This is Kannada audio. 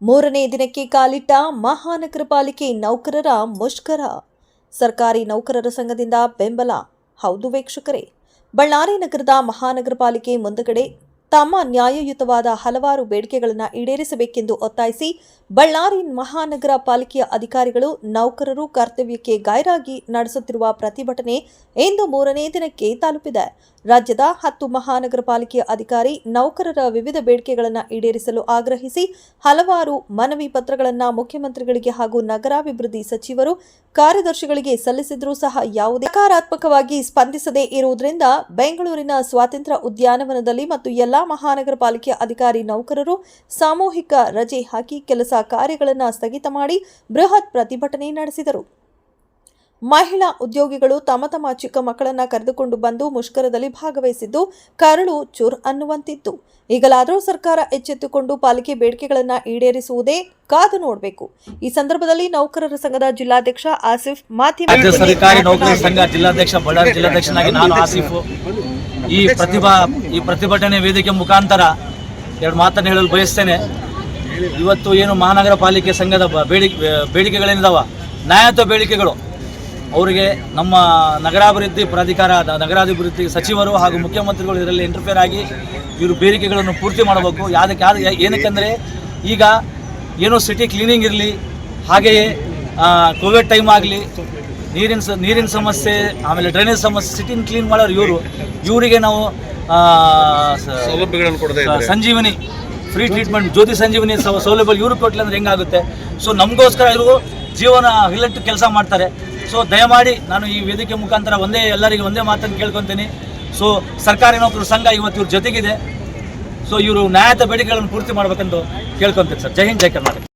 ಮೂರನೇ ದಿನಕ್ಕೆ ಕಾಲಿಟ್ಟ ಮಹಾನಗರ ಪಾಲಿಕೆ ನೌಕರರ ಮುಷ್ಕರ. ಸರ್ಕಾರಿ ನೌಕರರ ಸಂಘದಿಂದ ಬೆಂಬಲ. ಹೌದು ವೀಕ್ಷಕರೇ, ಬಳ್ಳಾರಿ ನಗರದ ಮಹಾನಗರ ಪಾಲಿಕೆ ಮುಂದಗಡೆ ತಮ್ಮ ನ್ಯಾಯಯುತವಾದ ಹಲವಾರು ಬೇಡಿಕೆಗಳನ್ನು ಈಡೇರಿಸಬೇಕೆಂದು ಒತ್ತಾಯಿಸಿ ಬಳ್ಳಾರಿ ಮಹಾನಗರ ಪಾಲಿಕೆಯ ಅಧಿಕಾರಿಗಳು ನೌಕರರು ಕರ್ತವ್ಯಕ್ಕೆ ಗೈರಾಗಿ ನಡೆಸುತ್ತಿರುವ ಪ್ರತಿಭಟನೆ ಇಂದು ಮೂರನೇ ದಿನಕ್ಕೆ ತಲುಪಿದೆ. ರಾಜ್ಯದ ಹತ್ತು ಮಹಾನಗರ ಪಾಲಿಕೆಯ ಅಧಿಕಾರಿ ನೌಕರರ ವಿವಿಧ ಬೇಡಿಕೆಗಳನ್ನು ಈಡೇರಿಸಲು ಆಗ್ರಹಿಸಿ ಹಲವಾರು ಮನವಿ ಪತ್ರಗಳನ್ನು ಮುಖ್ಯಮಂತ್ರಿಗಳಿಗೆ ಹಾಗೂ ನಗರಾಭಿವೃದ್ಧಿ ಸಚಿವರು, ಕಾರ್ಯದರ್ಶಿಗಳಿಗೆ ಸಲ್ಲಿಸಿದರೂ ಸಹ ಯಾವುದೇ ಸಕಾರಾತ್ಮಕವಾಗಿ ಸ್ಪಂದಿಸದೇ ಇರುವುದರಿಂದ ಬೆಂಗಳೂರಿನ ಸ್ವಾತಂತ್ರ್ಯ ಉದ್ಯಾನವನದಲ್ಲಿ ಮತ್ತು ಎಲ್ಲಾ ಮಹಾನಗರ ಪಾಲಿಕೆಯ ಅಧಿಕಾರಿ ನೌಕರರು ಸಾಮೂಹಿಕ ರಜೆ ಹಾಕಿ ಕೆಲಸ ಕಾರ್ಯಗಳನ್ನು ಸ್ಥಗಿತ ಮಾಡಿ ಬೃಹತ್ ಪ್ರತಿಭಟನೆ ನಡೆಸಿದರು. ಮಹಿಳಾ ಉದ್ಯೋಗಿಗಳು ತಮ್ಮ ತಮ್ಮ ಚಿಕ್ಕ ಮಕ್ಕಳನ್ನ ಕರೆದುಕೊಂಡು ಬಂದು ಮುಷ್ಕರದಲ್ಲಿ ಭಾಗವಹಿಸಿದ್ದು ಕರಳು ಚುರ್ ಅನ್ನುವಂತಿತ್ತು. ಈಗಲಾದರೂ ಸರ್ಕಾರ ಎಚ್ಚೆತ್ತುಕೊಂಡು ಪಾಲಿಕೆ ಬೇಡಿಕೆಗಳನ್ನು ಈಡೇರಿಸುವುದೇ ಕಾದು ನೋಡಬೇಕು. ಈ ಸಂದರ್ಭದಲ್ಲಿ ನೌಕರರ ಸಂಘದ ಜಿಲ್ಲಾಧ್ಯಕ್ಷ ಆಸಿಫ್ ಮಾಧ್ಯಮ ಸರ್ಕಾರಿ ನೌಕರರ ಸಂಘ ಜಿಲ್ಲಾಧ್ಯಕ್ಷ ಬಳ್ಳಾರಿ ಜಿಲ್ಲಾಧ್ಯಕ್ಷನಾಗಿ ನಾನು ಆಸಿಫು. ಈ ಪ್ರತಿಭಾ ಈ ಪ್ರತಿಭಟನೆ ವೇದಿಕೆ ಮುಖಾಂತರ ಎರಡು ಮಾತನ್ನು ಹೇಳಲು ಬಯಸ್ತೇನೆ. ಇವತ್ತು ಏನು ಮಹಾನಗರ ಪಾಲಿಕೆ ಸಂಘದ ಬೇಡಿಕೆ ಬೇಡಿಕೆಗಳೇನಿದಾವ ನ್ಯಾಯತ್ವ ಬೇಡಿಕೆಗಳು. ಅವರಿಗೆ ನಮ್ಮ ನಗರಾಭಿವೃದ್ಧಿ ಪ್ರಾಧಿಕಾರ ನಗರಾಭಿವೃದ್ಧಿ ಸಚಿವರು ಹಾಗೂ ಮುಖ್ಯಮಂತ್ರಿಗಳು ಇದರಲ್ಲಿ ಇಂಟರ್ಫೇರ್ ಆಗಿ ಇವರು ಬೇಡಿಕೆಗಳನ್ನು ಪೂರ್ತಿ ಮಾಡಬೇಕು. ಯಾವುದಕ್ಕೆ ಯಾವ್ದು ಏನಕ್ಕೆಂದರೆ ಈಗ ಏನೋ ಸಿಟಿ ಕ್ಲೀನಿಂಗ್ ಇರಲಿ ಹಾಗೆಯೇ ಕೋವಿಡ್ ಟೈಮ್ ಆಗಲಿ ನೀರಿನ ಸ ನೀರಿನ ಸಮಸ್ಯೆ ಆಮೇಲೆ ಡ್ರೈನೇಜ್ ಸಮಸ್ಯೆ ಸಿಟಿನ ಕ್ಲೀನ್ ಮಾಡೋರು ಇವರು. ಇವರಿಗೆ ನಾವು ಸೌಲಭ್ಯಗಳನ್ನು ಸಂಜೀವಿನಿ ಫ್ರೀ ಟ್ರೀಟ್ಮೆಂಟ್ ಜ್ಯೋತಿ ಸಂಜೀವಿನಿ ಸೌ- ಸೌಲಭ್ಯ ಇವರು ಕೊಟ್ಟಲೆ ಅಂದರೆ ಹೆಂಗಾಗುತ್ತೆ? ಸೊ ನಮಗೋಸ್ಕರ ಇವರು ಜೀವನ ಹಿಲಟ್ಟು ಕೆಲಸ ಮಾಡ್ತಾರೆ. ಸೊ ದಯಮಾಡಿ ನಾನು ಈ ವೇದಿಕೆ ಮುಖಾಂತರ ಒಂದೇ ಎಲ್ಲರಿಗೆ ಒಂದೇ ಮಾತನ್ನು ಕೇಳ್ಕೊತೀನಿ. ಸೊ ಸರ್ಕಾರಿ ನೌಕರರ ಸಂಘ ಇವತ್ತು ಇವ್ರ ಜೊತೆಗಿದೆ. ಸೊ ಇವರು ನ್ಯಾಯದ ಬೇಡಿಕೆಗಳನ್ನು ಪೂರ್ತಿ ಮಾಡಬೇಕೆಂದು ಕೇಳ್ಕೊತೀನಿ ಸರ್. ಜೈ ಹಿಂದ್, ಜೈ ಕರ್ನಾಟಕ.